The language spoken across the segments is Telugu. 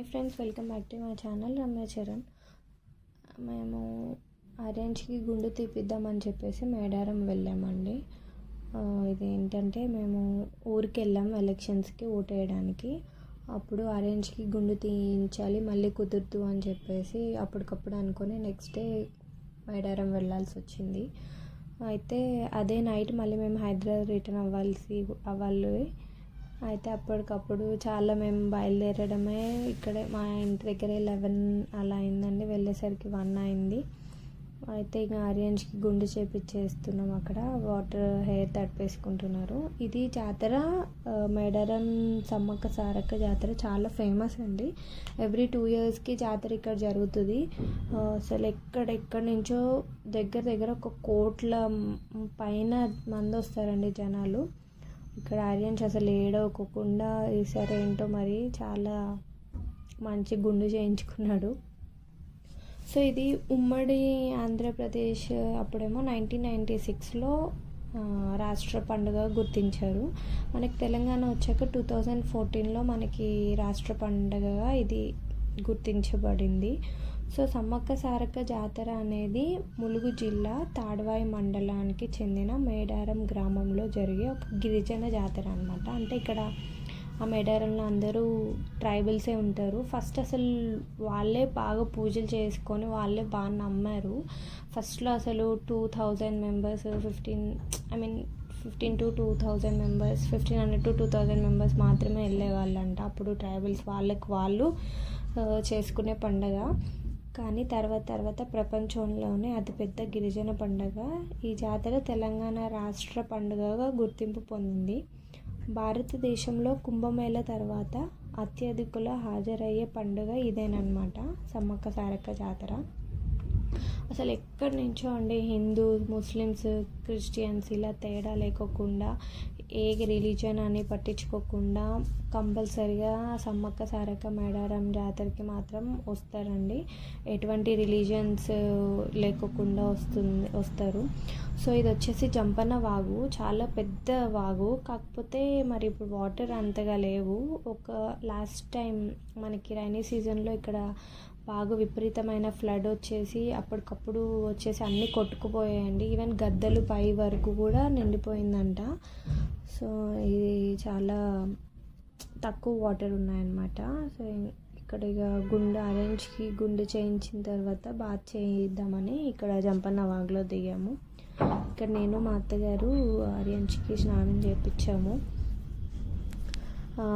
Hi friends welcome back to my channel Ramya Charan. మేము ఆరెంజ్కి గుండు తీపిద్దామని చెప్పేసి మేడారం వెళ్ళామండి. ఇది ఏంటంటే మేము ఊరికి వెళ్ళాం ఎలక్షన్స్కి ఓటు వేయడానికి. అప్పుడు ఆరెంజ్కి గుండు తీయించాలి మళ్ళీ కుదురుతు అని చెప్పేసి అప్పటికప్పుడు అనుకొని నెక్స్ట్ డే మేడారం వెళ్ళాల్సి వచ్చింది. అయితే అదే నైట్ మళ్ళీ మేము హైదరాబాద్ రిటర్న్ అవ్వాల్సి అవ్వాలి. అయితే అప్పటికప్పుడు చాలా మేము బయలుదేరడమే ఇక్కడే మా ఇంటి దగ్గర లెవెన్ అలా అయిందండి. వెళ్ళేసరికి వన్ అయింది. అయితే ఇక ఆరియంజ్కి గుండు చేపించేస్తున్నాం అక్కడ. వాటర్ హెయిర్ తడిపేసుకుంటున్నారు. ఇది జాతర ఆ, మేడారం సమ్మక్క సారక్క జాతర చాలా ఫేమస్ అండి. ఎవ్రీ టూ ఇయర్స్కి జాతర ఇక్కడ జరుగుతుంది. అసలు ఎక్కడెక్కడి నుంచో దగ్గర దగ్గర ఒక కోట్ల పైన మంది వస్తారండి జనాలు. ఇక్కడ ఆర్యన్స్ అసలు ఏడవకుండా ఈసారి ఏంటో మరి చాలా మంచి గుండు చేయించుకున్నాడు. సో ఇది ఉమ్మడి ఆంధ్రప్రదేశ్ అప్పుడేమో నైన్టీన్ నైంటీ సిక్స్లో రాష్ట్ర పండుగ గుర్తించారు. మనకి తెలంగాణ వచ్చాక టూ థౌజండ్ ఫోర్టీన్లో మనకి రాష్ట్ర పండుగగా ఇది గుర్తించబడింది. సో సమ్మక్క సారక్క జాతర అనేది ములుగు జిల్లా తాడ్వాయి మండలానికి చెందిన మేడారం గ్రామంలో జరిగే ఒక గిరిజన జాతర అనమాట అంటే ఇక్కడ ఆ మేడారంలో అందరూ ట్రైబల్సే ఉంటారు. ఫస్ట్ అసలు వాళ్ళే బాగా పూజలు చేసుకొని వాళ్ళే బాగా నమ్మారు. ఫస్ట్లో అసలు two thousand members fifteen I mean fifteen to two thousand members fifteen hundred to two thousand members మాత్రమే వెళ్ళేవాళ్ళంట. అప్పుడు ట్రైబల్స్ వాళ్ళకి వాళ్ళు చేసుకునే పండగ. కానీ తర్వాత తర్వాత ప్రపంచంలోనే అతిపెద్ద గిరిజన పండుగ. ఈ జాతర తెలంగాణ రాష్ట్ర పండుగగా గుర్తింపు పొందింది. భారతదేశంలో కుంభమేళ తర్వాత అత్యధికుల హాజరయ్యే పండుగ ఇదేనమాట సమ్మక్క సారక్క జాతర. అసలు ఎక్కడి నుంచో అండి హిందూ ముస్లిమ్స్ క్రిస్టియన్స్ ఇలా తేడా లేకోకుండా ఏ రిలీజన్ అని పట్టించుకోకుండా కంపల్సరిగా సమ్మక్క సారక్క మేడారం జాతరకి మాత్రం వస్తారండి. ఎటువంటి రిలీజన్స్ లేకోకుండా వస్తుంది వస్తారు. సో ఇది వచ్చేసి జంపన్న వాగు. చాలా పెద్ద వాగు. కాకపోతే మరి ఇప్పుడు వాటర్ అంతగా లేవు. ఒక లాస్ట్ టైం మనకి రైనీ సీజన్లో ఇక్కడ బాగా విపరీతమైన ఫ్లడ్ వచ్చేసి అప్పటికప్పుడు వచ్చేసి అన్నీ కొట్టుకుపోయాయండి. ఈవెన్ గద్దలు పై వరకు కూడా నిండిపోయిందంట. సో ఇది చాలా తక్కువ వాటర్ ఉన్నాయన్నమాట. సో ఇక్కడ ఇక గుండె ఆరెంజ్కి గుండె చేయించిన తర్వాత బాత్ చేయిద్దామని ఇక్కడ జంపన్న వాగులో దిగాము. ఇక్కడ నేను మా అత్తగారు ఆర్యన్స్కి స్నానం చేయించాము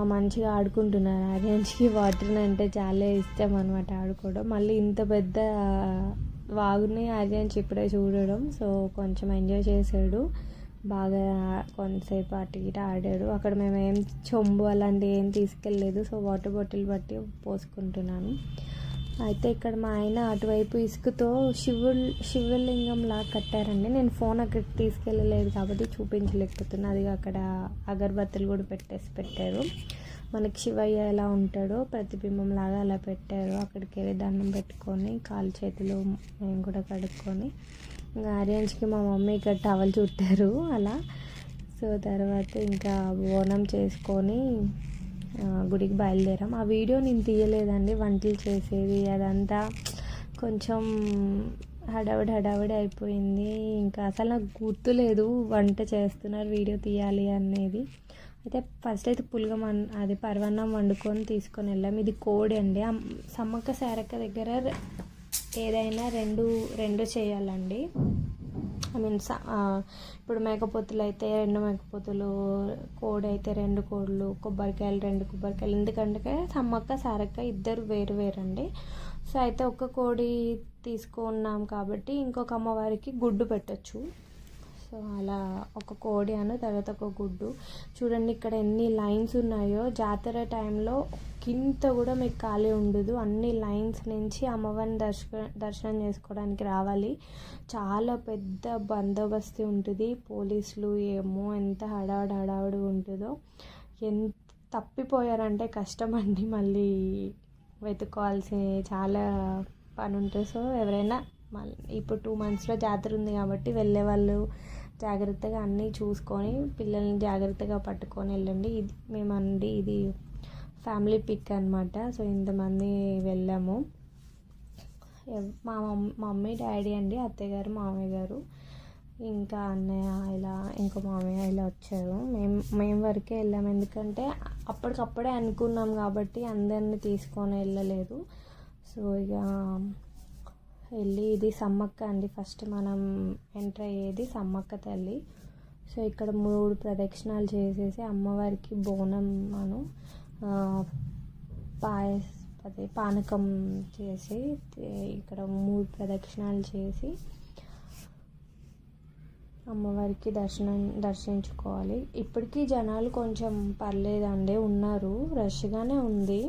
మంచిగా ఆడుకుంటున్నారు. ఆర్యన్స్కి వాటర్ అంటే చాలా ఇష్టం అనమాట ఆడుకోవడం. మళ్ళీ ఇంత పెద్ద వాగుని ఆర్యన్స్ ఇప్పుడే చూడడం. సో కొంచెం ఎంజాయ్ చేశాడు. బాగా కొంతసేపు అటు ఇటు ఆడాడు. అక్కడ మేము ఏం చొంబు అలాంటివి ఏం తీసుకెళ్ళలేదు. సో వాటర్ బాటిల్ బట్టి పోసుకుంటున్నాను. అయితే ఇక్కడ మా ఆయన అటువైపు ఇసుకతో శివు శివలింగం లాగా కట్టారండి. నేను ఫోన్ అక్కడికి తీసుకెళ్ళలేదు కాబట్టి చూపించలేకపోతున్నా. అది అక్కడ అగరబత్తులు కూడా పెట్టేసి పెట్టారు. మనకి శివయ్య ఎలా ఉంటాడో ప్రతిబింబం లాగా అలా పెట్టారు. అక్కడికి వెళ్ళి దండం పెట్టుకొని కాలు చేతులు మేము కూడా కడుక్కొని ఇంకా ఆర్యన్స్కి మా మమ్మీ ఇక్కడ టవల్ చుట్టారు అలా. సో తర్వాత ఇంకా బోనం చేసుకొని గుడికి బయలుదేరాం. ఆ వీడియో నేను తీయలేదండి. వంటలు చేసేది అదంతా కొంచెం హడావిడి హడావిడి అయిపోయింది. ఇంకా అసలు నాకు గుర్తులేదు వంట చేస్తున్నారు వీడియో తీయాలి అనేది. అయితే ఫస్ట్ అయితే పులగం అది పరవన్నం వండుకొని తీసుకొని వెళ్ళాం. ఇది కోడి అండి. సమ్మక్క సారక్క దగ్గర ఏదైనా రెండు రెండు చేయాలండి. ఐ మీన్ ఇప్పుడు మేకపోతులు అయితే రెండు మేకపోతులు కోడి అయితే రెండు కోళ్ళు కొబ్బరికాయలు రెండు కొబ్బరికాయలు. ఎందుకంటే సమ్మక్క సారక్క ఇద్దరు వేరు వేరండి. సో అయితే ఒక కోడి తీసుకున్నాం కాబట్టి ఇంకొక అమ్మవారికి గుడ్డు పెట్టచ్చు. సో అలా ఒక కోడి అను తర్వాత ఒక గుడ్డు. చూడండి ఇక్కడ ఎన్ని లైన్స్ ఉన్నాయో. జాతర టైంలో కింత కూడా మీకు ఖాళీ ఉండదు. అన్ని లైన్స్ నుంచి అమ్మవారిని దర్శన దర్శనం చేసుకోవడానికి రావాలి. చాలా పెద్ద బందోబస్తు ఉంటుంది. పోలీసులు ఏమో ఎంత హడావుడి హడావుడి ఉంటుందో. ఎంత తప్పిపోయారంటే కష్టం అండి. మళ్ళీ వెతుక్కోవాల్సి చాలా పని ఉంటుంది. సో ఎవరైనా మళ్ళీ ఇప్పుడు టూ మంత్స్లో జాతర ఉంది కాబట్టి వెళ్ళే వాళ్ళు జాగ్రత్తగా అన్నీ చూసుకొని పిల్లల్ని జాగ్రత్తగా పట్టుకొని వెళ్ళండి. ఇది మేమండి ఇది ఫ్యామిలీ పిక్ అనమాట సో ఇంతమంది వెళ్ళాము. మా మమ్మీ డాడీ అండి అత్తయ్య గారు మామయ్య గారు ఇంకా అన్నయ్య ఇలా ఇంకో మామయ్య ఇలా వచ్చారు. మేము మేము వరకే వెళ్ళాము ఎందుకంటే అప్పటికప్పుడే అనుకున్నాం కాబట్టి అందరిని తీసుకొని వెళ్ళలేదు. సో ఇక వెళ్ళి ఇది సమ్మక్క అండి. ఫస్ట్ మనం ఎంటర్ అయ్యేది సమ్మక్క తల్లి. సో ఇక్కడ మూడు ప్రదక్షిణాలు చేసేసి అమ్మవారికి బోనం మనం పాయస పాయస్ అదే పానకం చేసి ఇక్కడ మూడు ప్రదక్షిణాలు చేసి అమ్మవారికి దర్శనం దర్శించుకోవాలి. ఇప్పటికీ జనాలు కొంచెం పర్లేదండి. ఉన్నారు. రష్గానే ఉంది.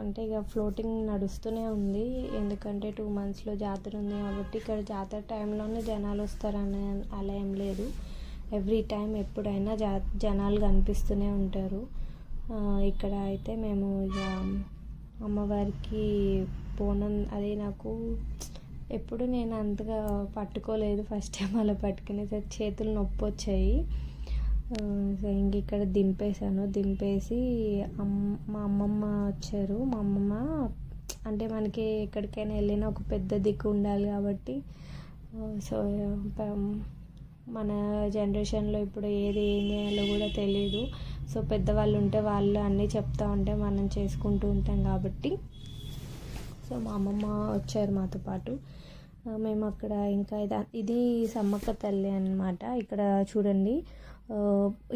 అంటే ఇక ఫ్లోటింగ్ నడుస్తూనే ఉంది. ఎందుకంటే టూ మంత్స్లో జాతర ఉంది కాబట్టి ఇక్కడ జాతర టైంలోనే జనాలు వస్తారనే అలా ఏం లేదు. ఎవ్రీ టైం ఎప్పుడైనా జా జనాలు కనిపిస్తూనే ఉంటారు. ఇక్కడ అయితే మేము ఇక అమ్మవారికి బోనం అది నాకు ఎప్పుడు నేను అంతగా పట్టుకోలేదు. ఫస్ట్ టైం అలా పట్టుకునేసరికి చేతులు నొప్పి వచ్చాయి ఇంక ఇక్కడ దింపేశాను. దింపేసి అమ్ మా అమ్మమ్మ వచ్చారు. మా అమ్మమ్మ అంటే మనకి ఎక్కడికైనా వెళ్ళినా ఒక పెద్ద దిక్కు ఉండాలి కాబట్టి సో మన జనరేషన్లో ఇప్పుడు ఏది ఏం చేయాలో కూడా తెలియదు సో పెద్దవాళ్ళు ఉంటే వాళ్ళు అన్నీ చెప్తా ఉంటే మనం చేసుకుంటూ ఉంటాం కాబట్టి. సో మా అమ్మమ్మ వచ్చారు మాతో పాటు. మేము అక్కడ ఇంకా ఇది ఇది సమ్మక్క తల్లి అనమాట ఇక్కడ చూడండి.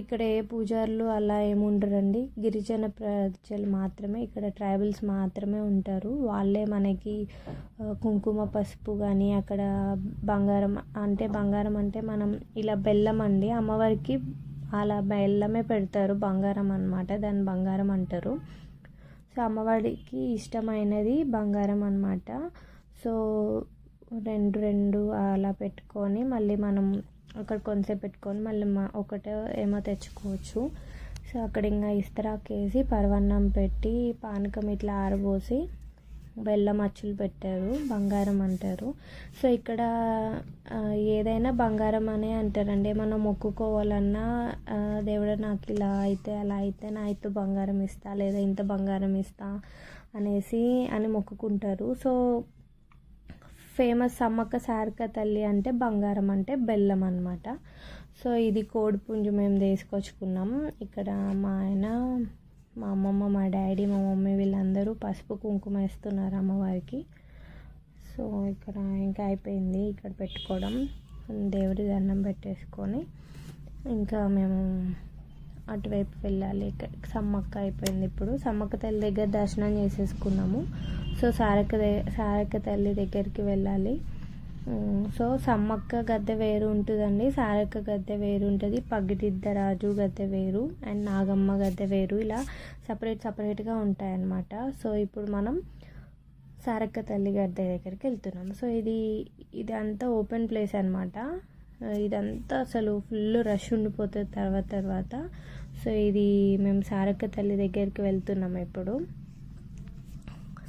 ఇక్కడ ఏ పూజారులు అలా ఏముండరండి. గిరిజన ప్రజలు మాత్రమే ఇక్కడ ట్రైబల్స్ మాత్రమే ఉంటారు. వాళ్ళే మనకి కుంకుమ పసుపు కానీ అక్కడ బంగారం అంటే బంగారం అంటే మనం ఇలా బెల్లం అండి. అమ్మవారికి అలా బెల్లమే పెడతారు బంగారం అన్నమాట. దాన్ని బంగారం అంటారు. సో అమ్మవారికి ఇష్టమైనది బంగారం అనమాట సో రెండు రెండు అలా పెట్టుకొని మళ్ళీ మనం అక్కడ కొంతసేపు పెట్టుకొని మళ్ళీ మా ఒకటే ఏమో తెచ్చుకోవచ్చు. సో అక్కడ ఇంకా ఇస్తరాకేసి పరవన్నం పెట్టి పానకం ఇట్లా ఆరబోసి బెల్లం అచ్చులు పెట్టారు బంగారం అంటారు. సో ఇక్కడ ఏదైనా బంగారం అనే అంటారండి. మనం మొక్కుకోవాలన్నా దేవుడు నాకు ఇలా అయితే అలా అయితే నా అయితే బంగారం ఇస్తా లేదా ఇంత బంగారం ఇస్తా అనేసి అని మొక్కుకుంటారు. సో ఫేమస్ సమ్మక్క సారక్క తల్లి అంటే బంగారం అంటే బెల్లం అనమాట సో ఇది కోడిపుంజు మేము తీసుకొచ్చుకున్నాం. ఇక్కడ మా ఆయన మా అమ్మమ్మ మా డాడీ మా మమ్మీ వీళ్ళందరూ పసుపు కుంకుమ వేస్తున్నారు అమ్మవారికి. సో ఇక్కడ ఇంకా అయిపోయింది ఇక్కడ పెట్టుకోవడం. దేవుడి దండం పెట్టేసుకొని ఇంకా మేము అటువైపు వెళ్ళాలి. సమ్మక్క అయిపోయింది ఇప్పుడు. సమ్మక్క తల్లి దగ్గర దర్శనం చేసేసుకున్నాము. సో సారక్క సారక్క తల్లి దగ్గరికి వెళ్ళాలి. సో సమ్మక్క గద్దె వేరు ఉంటుందండి. సారక్క గద్దె వేరు ఉంటుంది. పగిడిద్దరాజు గద్దె వేరు. అండ్ నాగమ్మ గద్దె వేరు. ఇలా సపరేట్ సపరేట్గా ఉంటాయన్నమాట. సో ఇప్పుడు మనం సారక్క తల్లి గద్దె దగ్గరికి వెళ్తున్నాం సో ఇది ఇది అంతా ఓపెన్ ప్లేస్ అనమాట ఇదంతా అసలు ఫుల్ రష్ ఉండిపోతుంది తర్వాత తర్వాత. సో ఇది మేము సారక్క తల్లి దగ్గరికి వెళ్తున్నాం ఇప్పుడు.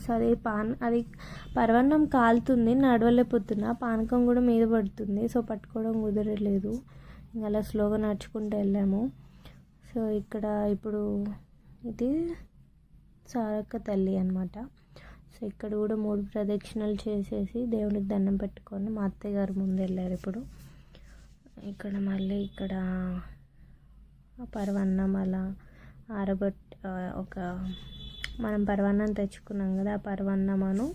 సో అది పాన్ అది పర్వన్నం కాలుతుంది నడవలేకపోతున్నా పానకం కూడా మీద పడుతుంది సో పట్టుకోవడం కుదరలేదు. ఇంకా అలా స్లోగా నడుచుకుంటూ వెళ్ళాము. సో ఇక్కడ ఇప్పుడు ఇది సారక్క తల్లి అనమాట సో ఇక్కడ కూడా మూడు ప్రదక్షిణలు చేసేసి దేవునికి దండం పెట్టుకొని మా అత్తయ్య గారు ముందు వెళ్ళారు ఇప్పుడు. ఇక్కడ మళ్ళీ ఇక్కడ పరవన్నం అలా ఆరబెట్ ఒక మనం పరవన్నం తెచ్చుకున్నాం కదా ఆ పరవన్నమను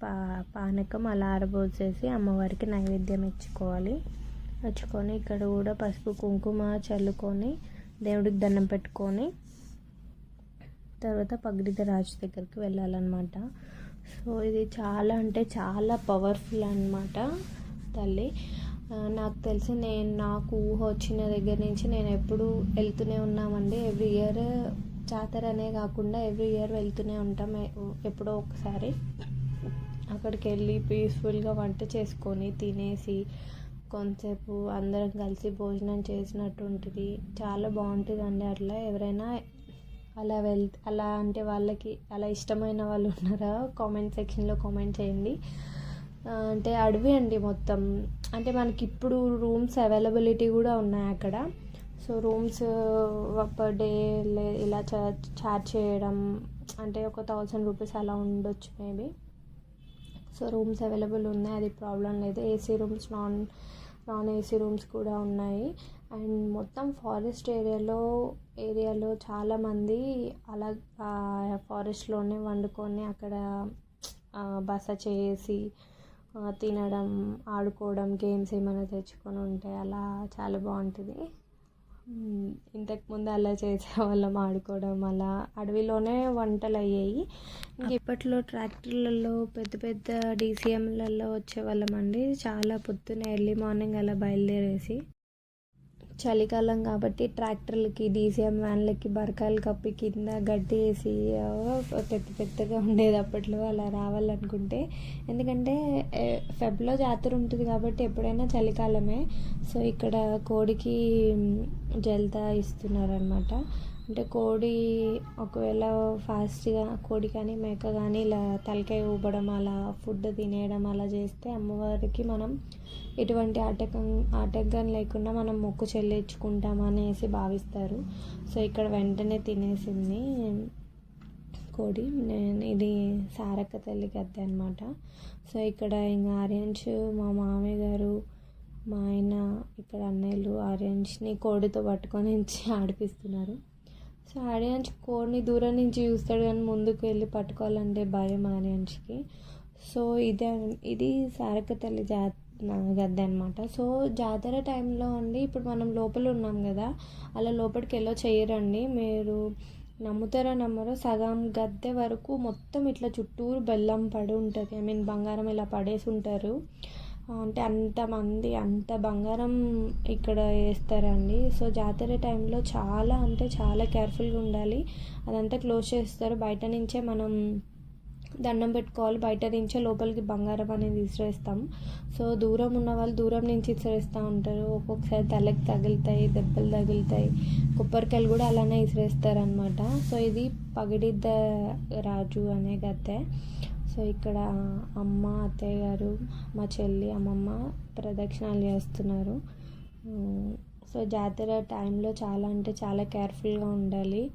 పా పానకం అలా ఆరబోసేసి అమ్మవారికి నైవేద్యం ఇచ్చుకోవాలి. ఇచ్చుకొని ఇక్కడ కూడా పసుపు కుంకుమ చల్లుకొని దేవుడికి దండం పెట్టుకొని తర్వాత పగిడిత రాజు దగ్గరికి వెళ్ళాలన్నమాట. సో ఇది చాలా అంటే చాలా పవర్ఫుల్ అనమాట తల్లి. నాకు తెలిసి నేను నాకు ఊహ వచ్చిన దగ్గర నుంచి నేను ఎప్పుడు వెళ్తూనే ఉన్నామండి. ఎవ్రీ ఇయర్ జాతర అనే కాకుండా ఎవ్రీ ఇయర్ వెళ్తూనే ఉంటాం ఎప్పుడో ఒకసారి. అక్కడికి వెళ్ళి పీస్ఫుల్గా వంట చేసుకొని తినేసి కొంతసేపు అందరం కలిసి భోజనం చేసినట్టు ఉంటుంది చాలా బాగుంటుందండి అట్లా. ఎవరైనా అలా వెల్ అలా అంటే వాళ్ళకి అలా ఇష్టమైన వాళ్ళు ఉన్నారా? కామెంట్ సెక్షన్లో కామెంట్ చేయండి. అంటే అడవి అండి మొత్తం. అంటే మనకి ఇప్పుడు రూమ్స్ అవైలబిలిటీ కూడా ఉన్నాయి అక్కడ. సో రూమ్స్ పర్ డే ఇలా చార్జ్ చేయడం అంటే ఒక థౌసండ్ రూపీస్ అలా ఉండొచ్చు మేబీ. సో రూమ్స్ అవైలబుల్ ఉన్నాయి అది ప్రాబ్లం లేదు. AC rooms non non AC rooms కూడా ఉన్నాయి. అండ్ మొత్తం ఫారెస్ట్ ఏరియాలో ఏరియాలో చాలామంది అలా ఫారెస్ట్లోనే వండుకొని అక్కడ బస చేసి తినడం ఆడుకోవడం గేమ్స్ ఏమైనా తెచ్చుకొని ఉంటే అలా చాలా బాగుంటుంది. ఇంతకుముందు అలా చేసేవాళ్ళం ఆడుకోవడం అలా అడవిలోనే వంటలు అయ్యాయి. ఇప్పట్లో ట్రాక్టర్లలో పెద్ద పెద్ద డీసీఎంలలో వచ్చేవాళ్ళం అండి చాలా పొద్దున్న ఎర్లీ మార్నింగ్ అలా బయలుదేరేసి చలికాలం కాబట్టి ట్రాక్టర్లకి డీసీఎం వ్యాన్లకి బరకాలు కప్పి కింద గడ్డి వేసి పెద్ద పెద్దగా ఉండేది అప్పట్లో అలా రావాలనుకుంటే. ఎందుకంటే ఫెబ్లో జాతర ఉంటుంది కాబట్టి ఎప్పుడైనా చలికాలమే. సో ఇక్కడ కోడికి జల్తా ఇస్తున్నారనమాట అంటే కోడి ఒకవేళ ఫాస్ట్గా కోడి కానీ మేక కానీ ఇలా తలకాయ ఊపడం అలా ఫుడ్ తినేయడం అలా చేస్తే అమ్మవారికి మనం ఎటువంటి ఆటకం ఆటంకం లేకుండా మనం మొక్కు చెల్లించుకుంటాం అనేసి భావిస్తారు. సో ఇక్కడ వెంటనే తినేసింది కోడి. నేను ఇది సారక్క తల్లి గద్దె అనమాట సో ఇక్కడ ఇంకా ఆర్యన్స్ మా మామయ్య గారు మా ఆయన ఇక్కడ అన్నయ్యలు ఆర్యన్స్ని కోడితో పట్టుకొని ఆడిపిస్తున్నారు. సో ఆడియన్స్ కోడిని దూరం నుంచి చూస్తాడు కానీ ముందుకు వెళ్ళి పట్టుకోవాలంటే భయం ఆడియన్స్కి సో ఇదే ఇది సారక తల్లి జా గద్దె అనమాట సో జాతర టైంలో అండి ఇప్పుడు మనం లోపల ఉన్నాం కదా అలా లోపలికి వెళ్ళో చేయరండి? మీరు నమ్ముతారా నమ్మరో? సగం గద్దె వరకు మొత్తం ఇట్లా చుట్టూరు బెల్లం పడి ఉంటుంది. ఐ మీన్ బంగారం ఇలా పడేసి ఉంటారు. అంటే అంతమంది అంత బంగారం ఇక్కడ వేస్తారండి. సో జాతర టైంలో చాలా అంటే చాలా కేర్ఫుల్గా ఉండాలి. అదంతా క్లోజ్ చేస్తారు. బయట నుంచే మనం దండం పెట్టుకోవాలి. బయట నుంచే లోపలికి బంగారం అనేది విసిరేస్తాం. సో దూరం ఉన్న వాళ్ళు దూరం నుంచి విసిరేస్తూ ఉంటారు. ఒక్కొక్కసారి తలకి తగులుతాయి దెబ్బలు తగులుతాయి. కొబ్బరికాయలు కూడా అలానే విసిరేస్తారనమాట సో ఇది పగిడిద్ద రాజు అనే గద్దె. సో ఇక్కడ అమ్మ అత్తయ్య గారు మా చెల్లి అమ్మమ్మ ప్రదక్షిణాలు చేస్తున్నారు. సో జాతర టైంలో చాలా అంటే చాలా కేర్ఫుల్గా ఉండాలి.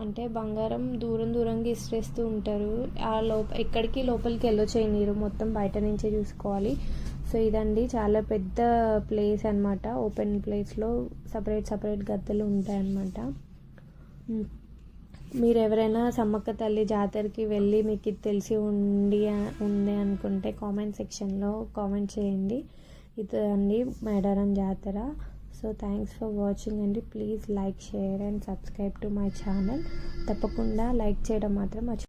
అంటే బంగారం దూరం దూరంగా ఇసిరేస్తూ ఉంటారు. ఆ లోప ఎక్కడికి లోపలికి వెళ్ళొచ్చేయనీరు మొత్తం బయట నుంచే చూసుకోవాలి. సో ఇదండి చాలా పెద్ద ప్లేస్ అనమాట ఓపెన్ ప్లేస్లో సపరేట్ సపరేట్ గద్దెలు ఉంటాయన్నమాట. మీరు ఎవరైనా సమ్మక్క తల్లి జాతరకి వెళ్ళి మీకు ఇది తెలిసి ఉండి ఉంది అనుకుంటే కామెంట్ సెక్షన్లో కామెంట్ చేయండి. ఇది అండి మేడారం జాతర. సో థ్యాంక్స్ ఫర్ వాచింగ్ అండి. Please like share and subscribe to my channel. తప్పకుండా లైక్ చేయడం మాత్రం మర్చి